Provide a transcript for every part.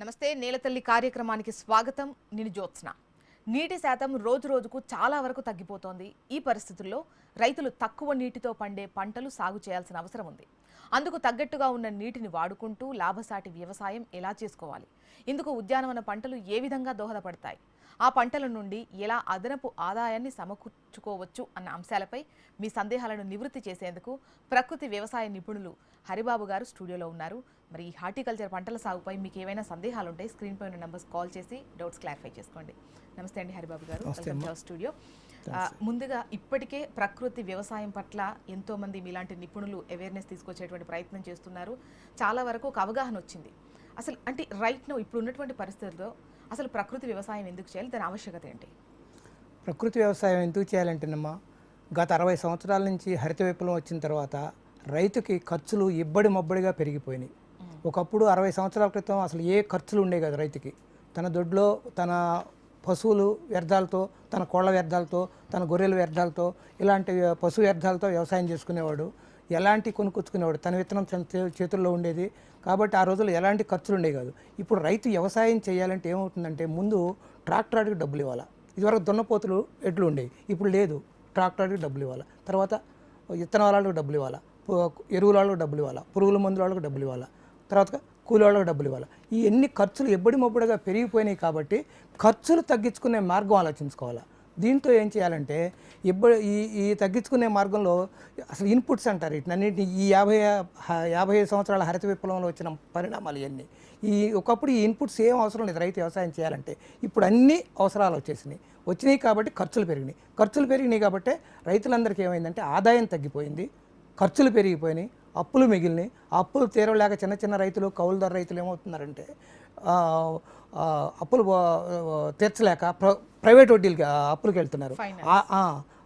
నమస్తే నేలతల్లి కార్యక్రమానికి స్వాగతం. నేను జ్యోత్స్న. నీటి శాతం రోజు రోజుకు చాలా వరకు తగ్గిపోతోంది. ఈ పరిస్థితుల్లో రైతులు తక్కువ నీటితో పండే పంటలు సాగు చేయాల్సిన అవసరం ఉంది. అందుకు తగ్గట్టుగా ఉన్న నీటిని వాడుకుంటూ లాభసాటి వ్యవసాయం ఎలా చేసుకోవాలి? ఇందుకు ఉద్యానవన పంటలు ఏ విధంగా దోహదపడతాయి? ఆ పంటల నుండి ఎలా అదనపు ఆదాయాన్ని సమకూర్చుకోవచ్చు అన్న అంశాలపై మీ సందేహాలను నివృత్తి చేసేందుకు ప్రకృతి వ్యవసాయ నిపుణులు హరిబాబు గారు స్టూడియోలో ఉన్నారు. మరి ఈ హార్టికల్చర్ పంటల సాగుపై మీకు ఏమైనా సందేహాలు ఉంటే స్క్రీన్ పై ఉన్న నెంబర్స్ కాల్ చేసి డౌట్స్ క్లారిఫై చేసుకోండి. నమస్తే అండి Haribabu garu. Welcome to our studio. ముందుగా ఇప్పటికే ప్రకృతి వ్యవసాయం పట్ల ఎంతో మంది మీలాంటి నిపుణులు అవేర్నెస్ తీసుకొచ్చేటువంటి ప్రయత్నం చేస్తున్నారు. చాలా వరకు ఒక అవగాహన వచ్చింది. అసలు అంటే రైట్ నో ఇప్పుడు ఉన్నటువంటి పరిస్థితుల్లో అసలు ప్రకృతి వ్యవసాయం ఎందుకు చేయాలి? దాని ఆవశ్యకత ఏంటి? ప్రకృతి వ్యవసాయం ఎందుకు చేయాలంటేనమ్మా గత అరవై సంవత్సరాల నుంచి హరిత విప్లవం వచ్చిన తర్వాత రైతుకి ఖర్చులు ఇబ్బడి మబ్బడిగా పెరిగిపోయినాయి. ఒకప్పుడు అరవై సంవత్సరాల క్రితం అసలు ఏ ఖర్చులు ఉండేవి కదా రైతుకి. తన దొడ్లో తన పశువులు వ్యర్థాలతో తన కోళ్ళ వ్యర్థాలతో తన గొర్రెల వ్యర్థాలతో ఇలాంటి పశు వ్యర్థాలతో వ్యవసాయం చేసుకునేవాడు. ఎలాంటి కొనుక్కొచ్చుకునేవాడు? తన విత్తనం చే- చేతుల్లో ఉండేది. కాబట్టి ఆ రోజుల్లో ఎలాంటి ఖర్చులు ఉండేవి కాదు. ఇప్పుడు రైతు వ్యవసాయం చేయాలంటే ఏమవుతుందంటే ముందు ట్రాక్టర్కి డబ్బులు ఇవ్వాలి? ఇదివరకు దున్నపోతులు ఎడ్లు ఉండేవి. ఇప్పుడు లేదు ట్రాక్టర్కి డబ్బులు ఇవ్వాలి? తర్వాత విత్తనాల డబ్బులు ఇవ్వాలి? ఎరువుల వాళ్ళకి డబ్బులు ఇవ్వాలా? పురుగుల మందుల వాళ్ళకి డబ్బులు ఇవ్వాలా? తర్వాత కూలి వాళ్ళకి డబ్బులు ఇవ్వాలి? ఈ ఎన్ని ఖర్చులు ఎబ్బడి మొబ్బడిగా పెరిగిపోయినాయి కాబట్టి ఖర్చులు తగ్గించుకునే మార్గం ఆలోచించుకోవాలి? దీంతో ఏం చేయాలంటే ఇబ్బడి ఈ ఈ తగ్గించుకునే మార్గంలో అసలు ఇన్పుట్స్ అంటారు వీటినన్నింటినీ ఈ యాభై యాభై ఐదు సంవత్సరాల హరిత విప్లవంలో వచ్చిన పరిణామాలు ఇవన్నీ. ఈ ఒకప్పుడు ఈ ఇన్పుట్స్ ఏం అవసరం లేదు రైతు వ్యవసాయం చేయాలంటే. ఇప్పుడు అన్ని అవసరాలు వచ్చేసినాయి. వచ్చినాయి కాబట్టి ఖర్చులు పెరిగినాయి. ఖర్చులు పెరిగినాయి కాబట్టి రైతులందరికీ ఏమైందంటే ఆదాయం తగ్గిపోయింది. ఖర్చులు పెరిగిపోయినాయి అప్పులు మిగిలినాయి. అప్పులు తీరలేక చిన్న చిన్న రైతులు కౌలుదారు రైతులు ఏమవుతున్నారంటే అప్పులు తీర్చలేక ప్ర ప్రైవేట్ వడ్డీలకి అప్పులకు వెళ్తున్నారు.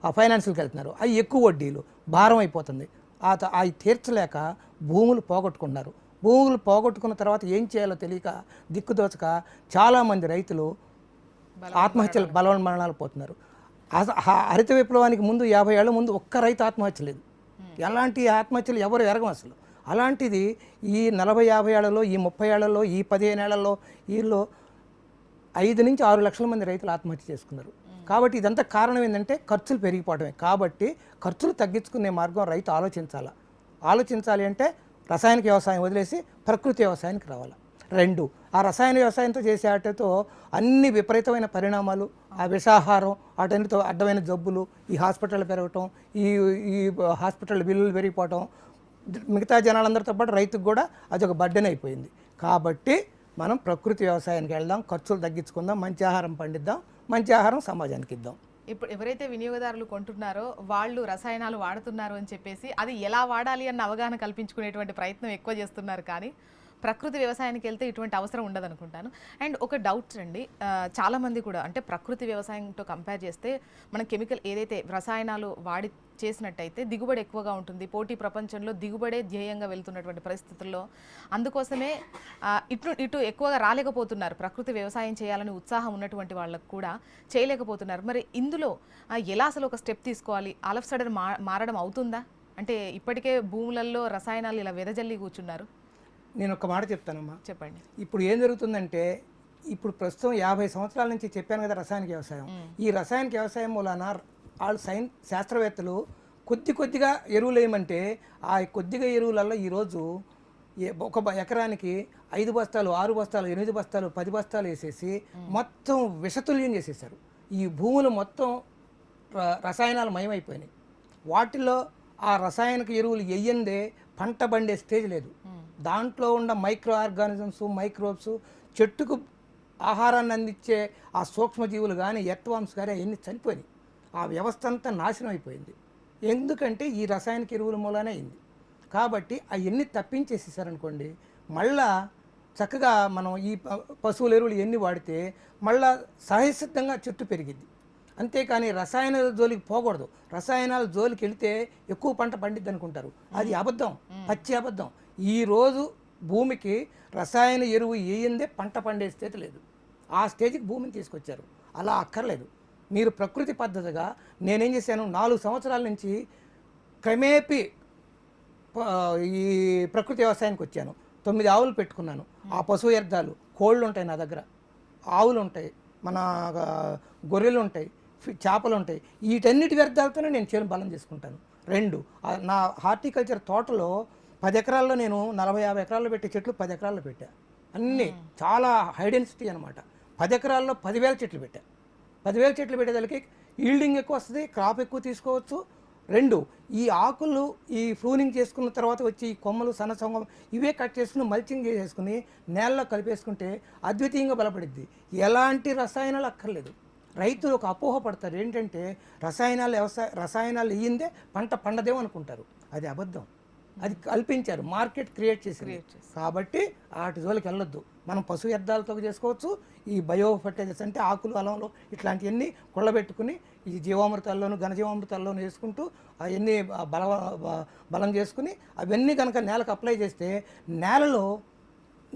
ఆ- ఫైనాన్షియల్కి వెళ్తున్నారు. అవి ఎక్కువ వడ్డీలు భారం అయిపోతుంది. అవి తీర్చలేక భూములు పోగొట్టుకున్నారు భూములు పోగొట్టుకున్న తర్వాత ఏం చేయాలో తెలియక దిక్కుదోచక చాలామంది రైతులు ఆత్మహత్యలు బలవన్మరణాలు పోతున్నారు. అస- హ- హరిత విప్లవానికి ముందు యాభై ఏళ్ళ ముందు ఒక్క రైతు ఆత్మహత్య లేదు. ఎలాంటి ఆత్మహత్యలు ఎవరు ఎరగం అసలు? అలాంటిది ఈ నలభై యాభై ఏళ్ళలో ఈ ముప్పై ఏళ్ళలో ఈ పదిహేను ఏళ్ళలో వీళ్ళు ఐదు నుంచి ఆరు లక్షల మంది రైతులు ఆత్మహత్య చేసుకున్నారు. కాబట్టి ఇదంతా కారణం ఏంటంటే ఖర్చులు పెరిగిపోవడమే కాబట్టి ఖర్చులు తగ్గించుకునే మార్గం రైతు ఆలోచించాలా. ఆలోచించాలి అంటే రసాయనిక వ్యవసాయం వదిలేసి ప్రకృతి వ్యవసాయానికి రావాలి. రెండు. ఆ రసాయన వ్యవసాయంతో చేసే ఆటతో అన్ని విపరీతమైన పరిణామాలు ఆ విషాహారం వాటన్నిటితో అడ్డమైన జబ్బులు ఈ హాస్పిటల్ పెరగటం ఈ ఈ హాస్పిటల్ బిల్లులు పెరిగిపోవటం మిగతా జనాలందరితో పాటు రైతుకు కూడా అది ఒక బడ్డెన్ అయిపోయింది. కాబట్టి మనం ప్రకృతి వ్యవసాయానికి వెళ్దాం ఖర్చులు తగ్గించుకుందాం మంచి ఆహారం పండిద్దాం మంచి ఆహారం సమాజానికి ఇద్దాం. ఇప్పుడు ఎవరైతే వినియోగదారులు కొంటున్నారో వాళ్ళు రసాయనాలు వాడుతున్నారు అని చెప్పేసి అది ఎలా వాడాలి అన్న అవగాహన కల్పించుకునేటువంటి ప్రయత్నం ఎక్కువ చేస్తున్నారు కానీ ప్రకృతి వ్యవసాయానికి వెళ్తే ఇటువంటి అవసరం ఉండదు అనుకుంటాను అండ్ ఒక డౌట్ అండి చాలామంది కూడా అంటే ప్రకృతి వ్యవసాయంతో కంపేర్ చేస్తే మన కెమికల్ ఏదైతే రసాయనాలు వాడి చేసినట్టయితే దిగుబడి ఎక్కువగా ఉంటుంది. పోటీ ప్రపంచంలో దిగుబడే ధ్యేయంగా వెళ్తున్నటువంటి పరిస్థితుల్లో అందుకోసమే ఇటు ఇటు ఎక్కువగా రాలేకపోతున్నారు. ప్రకృతి వ్యవసాయం చేయాలని ఉత్సాహం ఉన్నటువంటి వాళ్ళకు కూడా చేయలేకపోతున్నారు. మరి ఇందులో ఎలా అసలు ఒక స్టెప్ తీసుకోవాలి? అలఫ్ సడన్ మా మారడం అవుతుందా? అంటే ఇప్పటికే భూములలో రసాయనాలు ఇలా వెదజల్లి కూర్చున్నారు. నేను ఒక మాట చెప్తానమ్మా. చెప్పండి. ఇప్పుడు ఏం జరుగుతుందంటే ఇప్పుడు ప్రస్తుతం యాభై సంవత్సరాల నుంచి చెప్పాను కదా రసాయనిక వ్యవసాయం. ఈ రసాయనిక వ్యవసాయం మూలాన వాళ్ళు సైన్ శాస్త్రవేత్తలు కొద్ది కొద్దిగా ఎరువులు వేయమంటే ఆ కొద్దిగా ఎరువులలో ఈరోజు ఒక ఎకరానికి ఐదు బస్తాలు ఆరు బస్తాలు ఎనిమిది బస్తాలు పది బస్తాలు వేసేసి మొత్తం విషతుల్యం చేసేసారు ఈ భూములు మొత్తం రసాయనాలు మయమైపోయినాయి. వాటిలో ఆ రసాయనిక ఎరువులు వెయ్యందే పంట పండే స్టేజ్ లేదు. దాంట్లో ఉన్న మైక్రో ఆర్గానిజమ్స్ మైక్రోబ్స్ చెట్టుకు ఆహారాన్ని అందించే ఆ సూక్ష్మజీవులు కానీ ఎర్త్వామ్స్ కానీ అవన్నీ చనిపోయినాయి. ఆ వ్యవస్థ అంతా నాశనం అయిపోయింది. ఎందుకంటే ఈ రసాయనిక ఎరువుల మూలానే అయింది. కాబట్టి అవన్నీ తప్పించేసేసారనుకోండి మళ్ళా చక్కగా మనం ఈ పశువుల ఎరువులు ఎన్ని వాడితే మళ్ళా సహజసిద్ధంగా చెట్టు పెరిగిద్ది. అంతేకాని రసాయనాల జోలికి పోకూడదు. రసాయనాల జోలికి వెళితే ఎక్కువ పంట పండిద్ది అనుకుంటారు అది అబద్ధం. పచ్చి అబద్ధం. ఈ రోజు భూమికి రసాయన ఎరువు వేయిందే పంట పండే స్థితి లేదు. ఆ స్టేజ్కి భూమిని తీసుకొచ్చారు. అలా అక్కర్లేదు. మీరు ప్రకృతి పద్ధతిగా నేనేం చేశాను? నాలుగు సంవత్సరాల నుంచి క్రమేపీ ఈ ప్రకృతి వ్యవసాయానికి వచ్చాను. తొమ్మిది ఆవులు పెట్టుకున్నాను. ఆ పశువు వ్యర్థాలు కోళ్ళు ఉంటాయి నా దగ్గర. ఆవులు ఉంటాయి మన గొర్రెలు ఉంటాయి చేపలు ఉంటాయి వీటన్నిటి వ్యర్థాలతోనే నేను చేను బలం చేసుకుంటాను. రెండు నా హార్టికల్చర్ తోటలో పది ఎకరాల్లో నేను నలభై యాభై ఎకరాల్లో పెట్టే చెట్లు పది ఎకరాల్లో పెట్టా. అన్నీ చాలా హై డెన్సిటీ అనమాట పది ఎకరాల్లో పదివేల చెట్లు పెట్టా. పదివేల చెట్లు పెట్టేదానికి ఈల్డింగ్ ఎక్కువ వస్తుంది క్రాప్ ఎక్కువ తీసుకోవచ్చు. రెండు ఈ ఆకులు ఈ ప్రూనింగ్ చేసుకున్న తర్వాత వచ్చి ఈ కొమ్మలు సన్నసంగం ఇవే కట్ చేసుకుని మల్చింగ్ చేసేసుకుని నేలలో కలిపేసుకుంటే అద్వితీయంగా బలపడిద్ది. ఎలాంటి రసాయనాలు అక్కర్లేదు. రైతులు ఒక అపోహ పడతారు. ఏంటంటే రసాయనాలు వ్యవసాయ రసాయనాలు ఇయ్యిందే పంట పండదేమో అనుకుంటారు. అది అబద్ధం. అది కల్పించారు మార్కెట్ క్రియేట్ చేసింది. కాబట్టి వాటి జోలికి వెళ్ళొద్దు. మనం పశు వ్యర్థాలతో చేసుకోవచ్చు ఈ బయో ఫర్టిలైజర్స్ అంటే ఆకులు అలంలో ఇట్లాంటివన్నీ కుళ్ళబెట్టుకుని ఈ జీవామృతాల్లోను ఘనజీవామృతాల్లోనూ వేసుకుంటూ అవన్నీ బల బలం చేసుకుని అవన్నీ కనుక నేలకు అప్లై చేస్తే నేలలో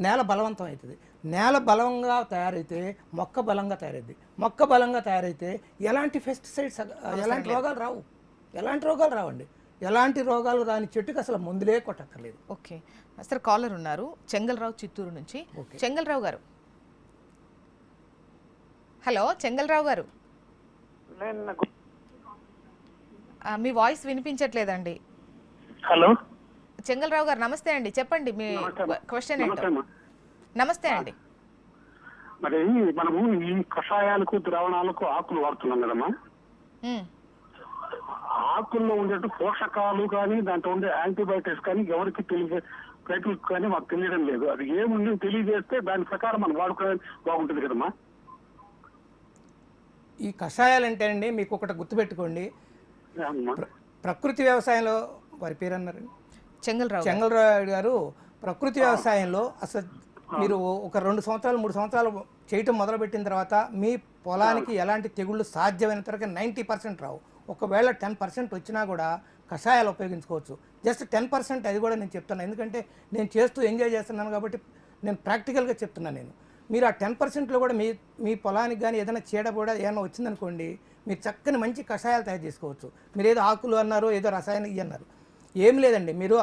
నేల బలవంతం అవుతుంది నేల బలంగా తయారైతే మొక్క బలంగా తయారైద్ది. మొక్క బలంగా తయారైతే ఎలాంటి పెస్టిసైడ్స్ ఎలాంటి రోగాలు రావు. ఎలాంటి రోగాలు రావండి. ఎలాంటి రోగాలు రాని చెట్టుకి అసలు మందులే కొట్టక్కర్లేదు. ఓకే. సార్ కాలర్ ఉన్నారు. చెంగల్రావు చిత్తూరు నుంచి. చెంగల్రావు గారు. హలో చెంగల్రావు గారు. మీ వాయిస్ వినిపించట్లేదండి. హలో. చెంగల్రావు గారు నమస్తే అండి. చెప్పండి మీ. క్వశ్చన్ నమస్తే ఏంటో అమ్మా. నమస్తే అండి. మరి మనము ఈ కషాయాలకు ద్రావణాలకు ఆకులు వాడుతున్నాం కదమ్మా. ఆకుల్లో ఉండే పోషకాలు కానీ దాంట్లో ఉండే యాంటీబయాటిక్స్ కానీ ఎవరికి తెలియజే రైతులకు కానీ మాకు తెలియడం లేదు. అది ఏముంది తెలియజేస్తే దాని ప్రకారం మనం వాడుకోవడానికి బాగుంటుంది కదమ్మా. ఈ కషాయాలు అంటే అండి మీకు ఒకటి గుర్తుపెట్టుకోండి అమ్మా. ప్రకృతి వ్యవసాయంలో వారి పేరు అన్నారు చెంగల్రావు. చెంగలరావు గారు ప్రకృతి వ్యవసాయంలో అసలు మీరు ఒక రెండు సంవత్సరాలు మూడు సంవత్సరాలు చేయటం మొదలుపెట్టిన తర్వాత మీ పొలానికి ఎలాంటి తెగుళ్ళు సాధ్యమైనంత వరకు నైంటీ పర్సెంట్ రావు. ఒకవేళ టెన్ పర్సెంట్ వచ్చినా కూడా కషాయాలు ఉపయోగించుకోవచ్చు. జస్ట్ టెన్ పర్సెంట్ అది కూడా నేను చెప్తాను ఎందుకంటే నేను చేస్తూ ఎంజాయ్ చేస్తున్నాను కాబట్టి నేను ప్రాక్టికల్గా చెప్తున్నాను నేను. మీరు ఆ టెన్ పర్సెంట్లో కూడా మీ మీ పొలానికి కానీ ఏదైనా చీడ కూడా ఏమైనా వచ్చిందనుకోండి మీరు చక్కని మంచి కషాయాలు తయారు చేసుకోవచ్చు. మీరు ఏదో ఆకులు అన్నారు ఏదో రసాయనం ఇవి అన్నారు. ఏం లేదండి. మీరు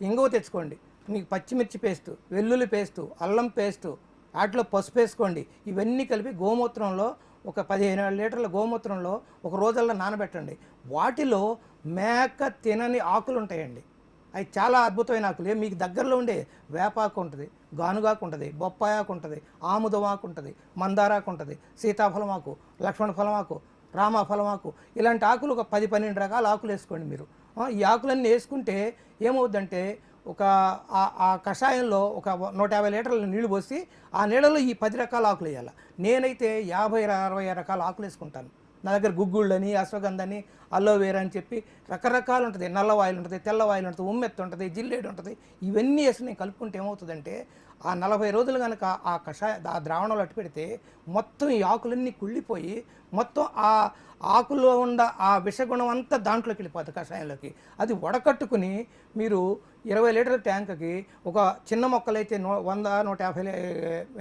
ఇంగువ తెచ్చుకోండి. మీకు పచ్చిమిర్చి పేస్టు వెల్లుల్లి పేస్టు అల్లం పేస్టు వాటిలో పసుపు వేసుకోండి. ఇవన్నీ కలిపి గోమూత్రంలో ఒక పదిహేను లీటర్ల గోమూత్రంలో ఒక రోజుల్లో నానబెట్టండి. వాటిలో మేక తినని ఆకులు ఉంటాయండి. అవి చాలా అద్భుతమైన ఆకులు. మీకు దగ్గరలో ఉండే వేపాకు ఉంటుంది గానుగాకు ఉంటుంది బొప్పాయాకు ఉంటుంది ఆముదమాకు ఉంటుంది మందారాకు ఉంటుంది సీతాఫలం ఆకు లక్ష్మణ ఫలం ఆకు రామ ఫలం ఆకు ఇలాంటి ఆకులు ఒక పది పన్నెండు రకాల ఆకులు వేసుకోండి మీరు. ఈ ఆకులన్నీ వేసుకుంటే ఏమవుద్దంటే ఒక ఆ- కషాయంలో ఒక నూట యాభై లీటర్ల నీళ్ళు పోసి ఆ నీళ్ళలో ఈ పది రకాల ఆకులు వేయాలి. నేనైతే యాభై అరవై రకాల ఆకులు వేసుకుంటాను. నా దగ్గర గుగ్గుళ్ళని అశ్వగంధని అలోవేరా అని చెప్పి రకరకాలు ఉంటుంది. నల్ల వాయిల్ ఉంటుంది తెల్ల వాయిల్ ఉంటుంది ఉమ్మెత్తు ఉంటుంది జిల్లేడు ఉంటుంది. ఇవన్నీ వేసి నేను కలుపుకుంటే ఏమవుతుందంటే ఆ నలభై రోజులు కనుక ఆ కషాయ ఆ ద్రావణంలో అట్టు పెడితే మొత్తం ఈ ఆకులన్నీ కుళ్ళిపోయి మొత్తం ఆ ఆకుల్లో ఉన్న ఆ విషగుణం అంతా దాంట్లోకి వెళ్ళిపోతుంది కషాయంలోకి. అది వడకట్టుకుని మీరు ఇరవై లీటర్ల ట్యాంక్కి ఒక చిన్న మొక్కలైతే నూ వంద నూట యాభై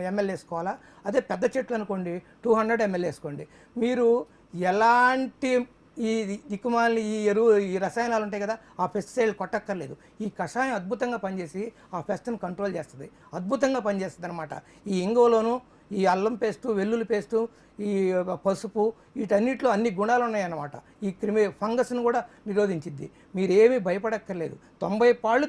ఎంఎల్ వేసుకోవాలా? అదే పెద్ద చెట్లు అనుకోండి టూ హండ్రెడ్ ఎంఎల్ వేసుకోండి. మీరు ఎలాంటి ఈ దిక్కుమాలి ఈ ఎరువు ఈ రసాయనాలు ఉంటాయి కదా ఆ పెస్టిసైడ్ కొట్టక్కర్లేదు. ఈ కషాయం అద్భుతంగా పనిచేసి ఆ పెస్ట్ని కంట్రోల్ చేస్తుంది. అద్భుతంగా పనిచేస్తుంది అనమాట ఈ ఇంగోలోనూ ఈ అల్లం పేస్టు వెల్లుల్లి పేస్టు ఈ పసుపు వీటన్నిటిలో అన్ని గుణాలు ఉన్నాయన్నమాట. ఈ క్రిమి ఫంగస్ను కూడా నిరోధించిద్ది. మీరేమీ భయపడక్కర్లేదు. తొంభై పాళ్ళు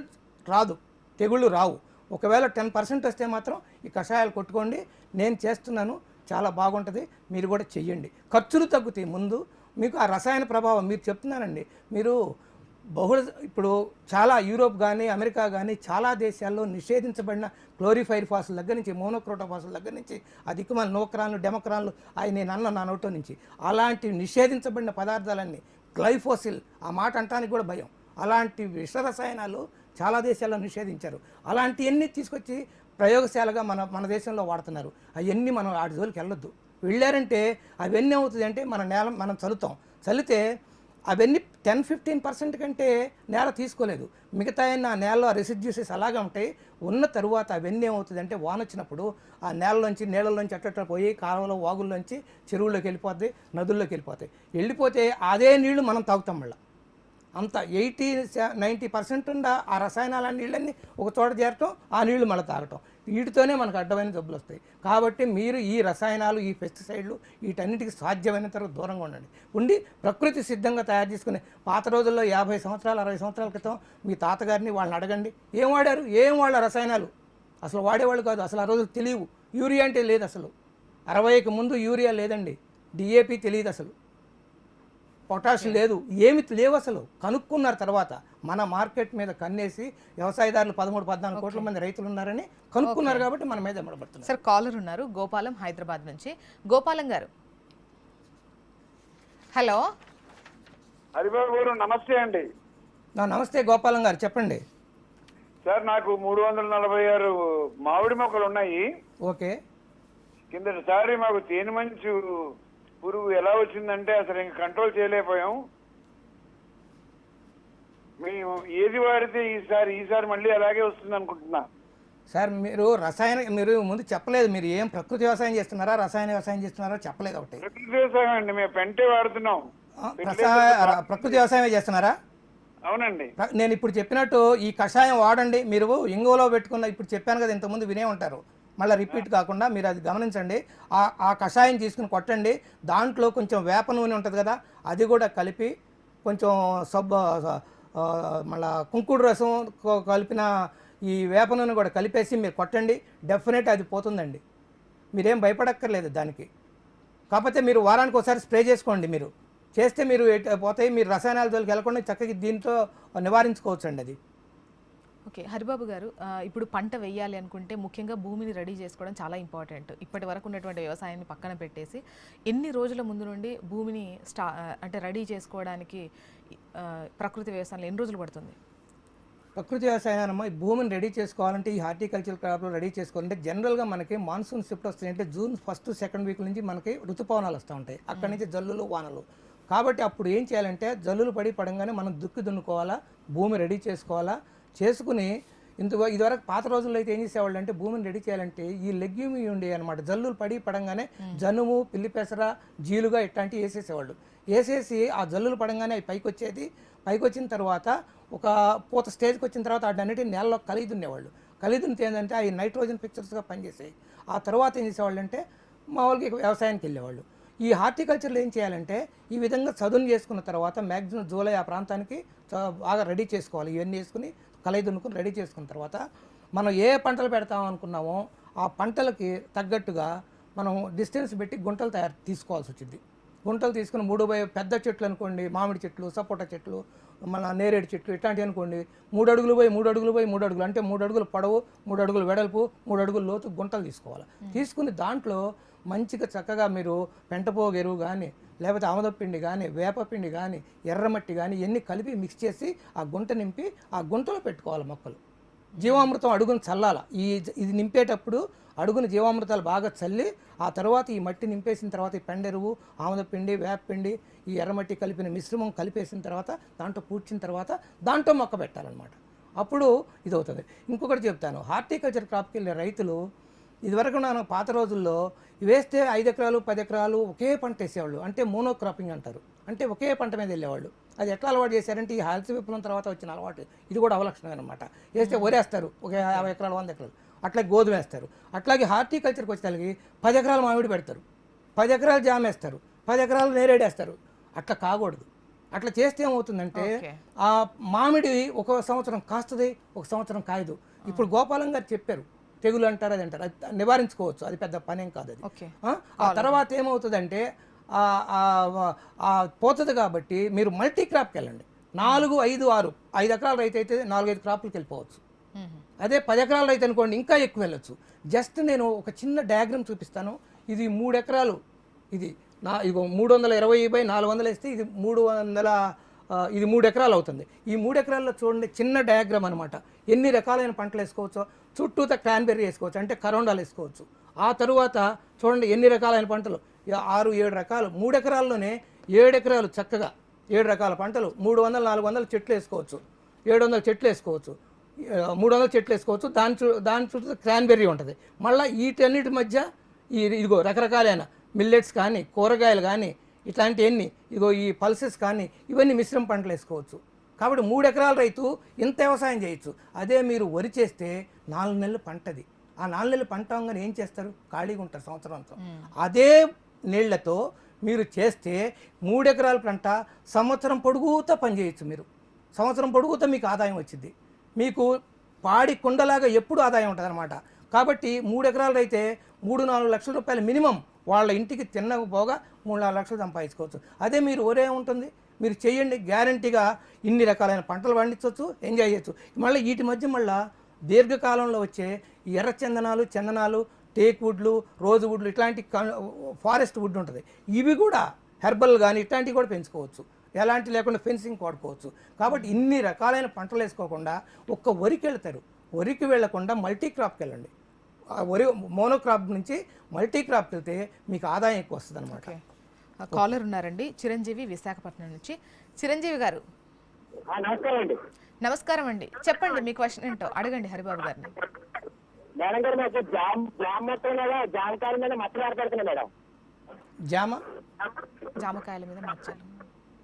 రాదు. తెగుళ్ళు రావు. ఒకవేళ టెన్ పర్సెంట్ వస్తే మాత్రం ఈ కషాయాలు కొట్టుకోండి. నేను చేస్తున్నాను. చాలా బాగుంటుంది. మీరు కూడా చెయ్యండి. ఖర్చులు తగ్గుతాయి. ముందు మీకు ఆ రసాయన ప్రభావం మీరు చెప్తున్నానండి. మీరు బహుళ ఇప్పుడు చాలా యూరోప్ కానీ అమెరికా కానీ చాలా దేశాల్లో నిషేధించబడిన క్లోరిఫైర్ ఫాసుల దగ్గర నుంచి మోనోక్రోటోఫాసుల దగ్గర నుంచి ఆ మన నోక్రాన్లు డెమోక్రాన్లు అవి నేను అన్న నా నోటో నుంచి. అలాంటి నిషేధించబడిన పదార్థాలన్నీ గ్లైఫోసిల్ ఆ మాట అంటానికి కూడా భయం. అలాంటి విష రసాయనాలు చాలా దేశాల్లో నిషేధించారు. అలాంటివన్నీ తీసుకొచ్చి ప్రయోగశాలగా మన మన దేశంలో వాడుతున్నారు. అవన్నీ మనం ఆటి జోలికి వెళ్ళొద్దు. వెళ్ళారంటే అవన్నీ అవుతుంది అంటే మన నేల మనం చల్లుతాం. చల్లితే అవన్నీ టెన్ ఫిఫ్టీన్ పర్సెంట్ కంటే నేల తీసుకోలేదు. మిగతా ఆ నేలలో రెసిడ్యూసెస్ అలాగే ఉంటాయి. ఉన్న తరువాత అవన్నీ ఏమవుతుంది అంటే వాన వచ్చినప్పుడు ఆ నేలలోంచి నీళ్ళలోంచి అట్టట్ట పోయి కాలువలో వాగుల్లోంచి చెరువుల్లోకి వెళ్ళిపోతాయి నదుల్లోకి వెళ్ళిపోతాయి. వెళ్ళిపోతే అదే నీళ్ళు మనం తాగుతాం మళ్ళీ. అంత ఎయిటీ నైంటీ పర్సెంట్ ఉన్న ఆ రసాయనాల నీళ్ళన్నీ ఒక చోట చేరటం ఆ నీళ్ళు మళ్ళీ తాగటం. వీటితోనే మనకు అడ్డమైన జబ్బులు వస్తాయి. కాబట్టి మీరు ఈ రసాయనాలు ఈ పెస్టిసైడ్లు వీటన్నిటికి సాధ్యమైనంత తర్వాత దూరంగా ఉండండి. ఉండి ప్రకృతి సిద్ధంగా తయారు చేసుకునే పాత రోజుల్లో యాభై సంవత్సరాలు అరవై సంవత్సరాల క్రితం మీ తాతగారిని వాళ్ళని అడగండి. ఏం వాడారు? ఏం వాళ్ళ రసాయనాలు? అసలు వాడేవాళ్ళు కాదు. అసలు ఆ రోజులు తెలియవు. యూరియా అంటే లేదు అసలు. అరవైకి ముందు యూరియా లేదండి. డిఏపి తెలియదు అసలు. పొటాష్ లేదు. ఏమి లేవు అసలు. కనుక్కున్నారు తర్వాత. మన మార్కెట్ మీద కన్నేసి వ్యవసాయదారులు పదమూడు పద్నాలుగు కోట్ల మంది రైతులు ఉన్నారని కనుక్కున్నారు కాబట్టి మన మీద ఎమ్మడబడుతున్నారు సార్ కాలర్ ఉన్నారు గోపాలం హైదరాబాద్ నుంచి. గోపాలం గారు. హలో. హరిబాబు గారు నమస్తే అండి. నా నమస్తే గోపాలం గారు చెప్పండి. సార్ నాకు మూడు వందల నలభై ఆరు మామిడి మొక్కలు ఉన్నాయి. ఓకే. కిందటిసారి మాకు తేనె మంచు పురుగు ఎలా వచ్చిందంటే అసలు ఇంక కంట్రోల్ చేయలేకపోయాం. మేము ఏది వాడితే ఈసారి ఈసారి మళ్ళీ అలాగే వస్తుంది అనుకుంటున్నా. సార్ మీరు రసాయన మీరు ముందు చెప్పలేదు మీరు ఏం ప్రకృతి వ్యవసాయం చేస్తున్నారా రసాయన వ్యవసాయం చేస్తున్నారా చెప్పలేదు ఒకటి. ప్రకృతి వ్యవసాయం అండి మేము పెంటే వాడుతున్నాం. ప్రకృతి వ్యవసాయమే చేస్తున్నారా? అవునండి. నేను ఇప్పుడు చెప్పినట్టు ఈ కషాయం వాడండి మీరు ఇంగువలో పెట్టుకున్న ఇప్పుడు చెప్పాను కదా ఇంతకుముందు వినే ఉంటారు. మళ్ళీ రిపీట్ కాకుండా మీరు అది గమనించండి. ఆ ఆ కషాయం తీసుకుని కొట్టండి. దాంట్లో కొంచెం వేప నూనె ఉంటుంది కదా అది కూడా కలిపి కొంచెం సబ్బు మళ్ళీ కుంకుడు రసం కలిపిన ఈ వేప నూనె కూడా కలిపేసి మీరు కొట్టండి. డెఫినెట్ అది పోతుందండి. మీరేం భయపడక్కర్లేదు దానికి. కాకపోతే మీరు వారానికి ఒకసారి స్ప్రే చేసుకోండి మీరు. చేస్తే మీరు పోతే పోతాయి మీరు రసాయనాల జోలికి వెళ్ళకుండా చక్కగా దీంతో నివారించుకోవచ్చండి అది. ఓకే హరిబాబు గారు ఇప్పుడు పంట వేయాలి అనుకుంటే ముఖ్యంగా భూమిని రెడీ చేసుకోవడం చాలా ఇంపార్టెంట్. ఇప్పటి వరకు ఉన్నటువంటి వ్యవసాయాన్ని పక్కన పెట్టేసి ఎన్ని రోజుల ముందు నుండి భూమిని స్టా అంటే రెడీ చేసుకోవడానికి ప్రకృతి వ్యవసాయంలో ఎన్ని రోజులు పడుతుంది? ప్రకృతి వ్యవసాయానమ్మా ఈ భూమిని రెడీ చేసుకోవాలంటే ఈ హార్టికల్చర్ క్రాప్లో రెడీ చేసుకోవాలంటే జనరల్గా మనకి మాన్సూన్ షిఫ్ట్ వస్తాయంటే జూన్ ఫస్ట్ సెకండ్ వీక్ నుంచి మనకి ఋతుపవనాలు వస్తూ ఉంటాయి. అక్కడి నుంచి జల్లులు వానలు. కాబట్టి అప్పుడు ఏం చేయాలంటే జల్లులు పడి పడంగానే మనం దుక్కి దున్నుకోవాలా భూమి రెడీ చేసుకోవాలా చేసుకుని ఇంత ఇదివరకు పాత రోజుల్లో అయితే ఏం చేసేవాళ్ళు అంటే భూమిని రెడీ చేయాలంటే ఈ లెగ్యూమ్ ఉండే అనమాట జల్లులు పడి పడంగానే జనుము పిల్లి పెసర జీలుగా ఇట్లాంటివి వేసేసేవాళ్ళు. వేసేసి ఆ జల్లులు పడంగానే అవి పైకి వచ్చేది పైకి వచ్చిన తర్వాత ఒక పూత స్టేజ్కి వచ్చిన తర్వాత వాటన్నిటిని నేలలో కలిగి దున్నేవాళ్ళు కలిగి ఏంటంటే అవి నైట్రోజన్ పిక్చర్స్గా పనిచేసాయి ఆ తర్వాత ఏం చేసేవాళ్ళు అంటే మామూలుగా వ్యవసాయానికి వెళ్ళేవాళ్ళు. ఈ హార్టికల్చర్లో ఏం చేయాలంటే ఈ విధంగా చదును చేసుకున్న తర్వాత మ్యాక్సిమం జూలై ఆ ప్రాంతానికి బాగా రెడీ చేసుకోవాలి. ఇవన్నీ వేసుకుని కలయి దున్నుకుని రెడీ చేసుకున్న తర్వాత మనం ఏ పంటలు పెడతాం అనుకున్నామో ఆ పంటలకి తగ్గట్టుగా మనం డిస్టెన్స్ పెట్టి గుంటలు తయారు తీసుకోవాల్సి వచ్చింది. గుంటలు తీసుకుని మూడు బై పెద్ద చెట్లు అనుకోండి మామిడి చెట్లు సపోటా చెట్లు మన నేరేడు చెట్లు ఇట్లాంటివి అనుకోండి మూడు అడుగులు పోయి మూడు అడుగులు పోయి మూడు అడుగులు అంటే మూడు అడుగులు పొడవు మూడు అడుగులు వెడల్పు మూడు అడుగులు లోతు గుంటలు తీసుకోవాలి. తీసుకుని దాంట్లో మంచిగా చక్కగా మీరు పెంటపోగు ఎరువు కానీ లేకపోతే ఆమదపిండి కానీ వేపపిండి కానీ ఎర్రమట్టి కానీ ఇవన్నీ కలిపి మిక్స్ చేసి ఆ గుంట నింపి ఆ గుంటలో పెట్టుకోవాలి మొక్కలు. జీవామృతం అడుగును చల్లాల. ఈ ఇది నింపేటప్పుడు అడుగున జీవామృతాలు బాగా చల్లి ఆ తర్వాత ఈ మట్టి నింపేసిన తర్వాత ఈ పెండెరువు ఆమదపిండి వేపపిండి ఈ ఎర్రమట్టి కలిపిన మిశ్రమం కలిపేసిన తర్వాత దాంట్లో పూడ్చిన తర్వాత దాంట్లో మొక్క పెట్టాలన్నమాట. అప్పుడు ఇది అవుతుంది ఇంకొకటి చెప్తాను. హార్టికల్చర్ క్రాప్కి వెళ్ళే రైతులు ఇదివరకు ನಾನು పాత రోజుల్లో వేస్తే ఐదు ఎకరాలు పది ఎకరాలు ఒకే పంట వేసేవాళ్ళు. అంటే మోనో క్రాపింగ్ అంటారు. అంటే ఒకే పంట మీద వెళ్ళేవాళ్ళు. అది ఎట్లా అలవాటు చేశారంటే ఈ హెల్త్ విప్లవం తర్వాత వచ్చిన అలవాటు. ఇది కూడా అవలక్షణం అనమాట వేస్తే వరేస్తారు ఒక యాభై ఎకరాలు వంద ఎకరాలు. అట్లాగే గోధుమ వేస్తారు. అట్లాగే హార్టికల్చర్కి వచ్చేసరికి పది ఎకరాలు మామిడి పెడతారు. పది ఎకరాలు జామ వేస్తారు. పది ఎకరాలు నేరేడేస్తారు అట్లా కాకూడదు. అట్లా చేస్తే ఏమవుతుందంటే. ఆ మామిడి ఒక సంవత్సరం కాస్తుంది ఒక సంవత్సరం కాయదు. ఇప్పుడు గోపాలం గారు చెప్పారు తెగులు అంటారు అది అంటారు. అది నివారించుకోవచ్చు. అది పెద్ద పనేం కాదు అది. ఆ? తర్వాత ఏమవుతుందంటే పోతుంది కాబట్టి మీరు మల్టీ క్రాప్కి వెళ్ళండి. నాలుగు ఐదు ఆరు. ఐదు ఎకరాల రైతు అయితే నాలుగైదు క్రాప్లకి వెళ్ళిపోవచ్చు. అదే పది ఎకరాల రైతు అనుకోండి ఇంకా ఎక్కువ వెళ్ళొచ్చు. జస్ట్ నేను ఒక చిన్న డయాగ్రామ్ చూపిస్తాను. ఇది మూడు ఎకరాలు. ఇది నా ఇగో మూడు వందల ఇరవై బై నాలుగు వందలు వేస్తే ఇది మూడు వందల ఇది మూడు ఎకరాలు అవుతుంది. ఈ మూడు ఎకరాల్లో చూడండి చిన్న డయాగ్రామ్ అనమాట ఎన్ని రకాలైన పంటలు వేసుకోవచ్చో చుట్టూత క్రాన్బెర్రీ వేసుకోవచ్చు అంటే కరోండాలు వేసుకోవచ్చు. ఆ తరువాత చూడండి ఎన్ని రకాలైన పంటలు. ఆరు ఏడు రకాలు. మూడు ఎకరాల్లోనే ఏడు ఎకరాలు చక్కగా ఏడు రకాల పంటలు. మూడు వందల నాలుగు వందల చెట్లు వేసుకోవచ్చు. ఏడు వందల చెట్లు వేసుకోవచ్చు. మూడు వందల చెట్లు వేసుకోవచ్చు. దాని చు దాని చుట్టూ క్రాన్బెర్రీ ఉంటుంది. మళ్ళీ వీటన్నిటి మధ్య ఈ ఇదిగో రకరకాలైన మిల్లెట్స్ కానీ కూరగాయలు కానీ ఇట్లాంటివన్నీ ఇదిగో ఈ పల్సెస్ కానీ ఇవన్నీ మిశ్రమ పంటలు వేసుకోవచ్చు. కాబట్టి మూడు ఎకరాల రైతు ఇంత వ్యవసాయం చేయొచ్చు. అదే మీరు వరి చేస్తే నాలుగు నెలలు పంటది. ఆ నాలుగు నెలలు పంట అవగానే ఏం చేస్తారు? ఖాళీగా ఉంటారు సంవత్సరం అంతా అదే నీళ్ళతో మీరు చేస్తే మూడు ఎకరాల పంట సంవత్సరం పొడుగుతా పనిచేయచ్చు మీరు. సంవత్సరం పొడుగుతా మీకు ఆదాయం వచ్చింది మీకు పాడి కుండలాగా ఎప్పుడు ఆదాయం ఉంటుంది అనమాట కాబట్టి మూడు ఎకరాలు అయితే మూడు నాలుగు లక్షల రూపాయలు మినిమం వాళ్ళ ఇంటికి తిన్నక పోగా మూడు నాలుగు లక్షలు సంపాదించుకోవచ్చు. అదే మీరు ఒరే ఉంటుంది మీరు చేయండి గ్యారంటీగా ఇన్ని రకాలైన పంటలు పండించవచ్చు ఎంజాయ్ చేయొచ్చు. మళ్ళీ వీటి మధ్య మళ్ళీ దీర్ఘకాలంలో వచ్చే ఎర్ర చందనాలు చందనాలు టేక్ వుడ్లు రోజు వుడ్లు ఇట్లాంటి ఫారెస్ట్ వుడ్ ఉంటుంది. ఇవి కూడా హెర్బల్ కానీ ఇట్లాంటివి కూడా పెంచుకోవచ్చు. ఎలాంటి లేకుండా ఫెన్సింగ్ వాడుకోవచ్చు. కాబట్టి ఇన్ని రకాలైన పంటలు వేసుకోకుండా ఒక్క వరికి వెళ్తారు. వరికి వెళ్ళకుండా మల్టీ క్రాప్కి వెళ్ళండి. వరి మోనోక్రాప్ నుంచి మల్టీ క్రాప్కి వెళ్తే మీకు ఆదాయం ఎక్కువ వస్తుంది అనమాట కాలర్ ఉన్నారండి చిరంజీవి విశాఖపట్నం నుంచి. చిరంజీవి గారు. నమస్కారం అండి. నమస్కారం అండి. చెప్పండి మీ క్వశ్చన్ ఏంటో? అడగండి హరిబాబు గారిని. మేడం గారు మాకు జామ్ జామ్ మొత్తం మీద జామకాయల మీద మచ్చలు ఏర్పడుతున్నాయి మేడం. జామ? జామకాయల మీద మచ్చలు.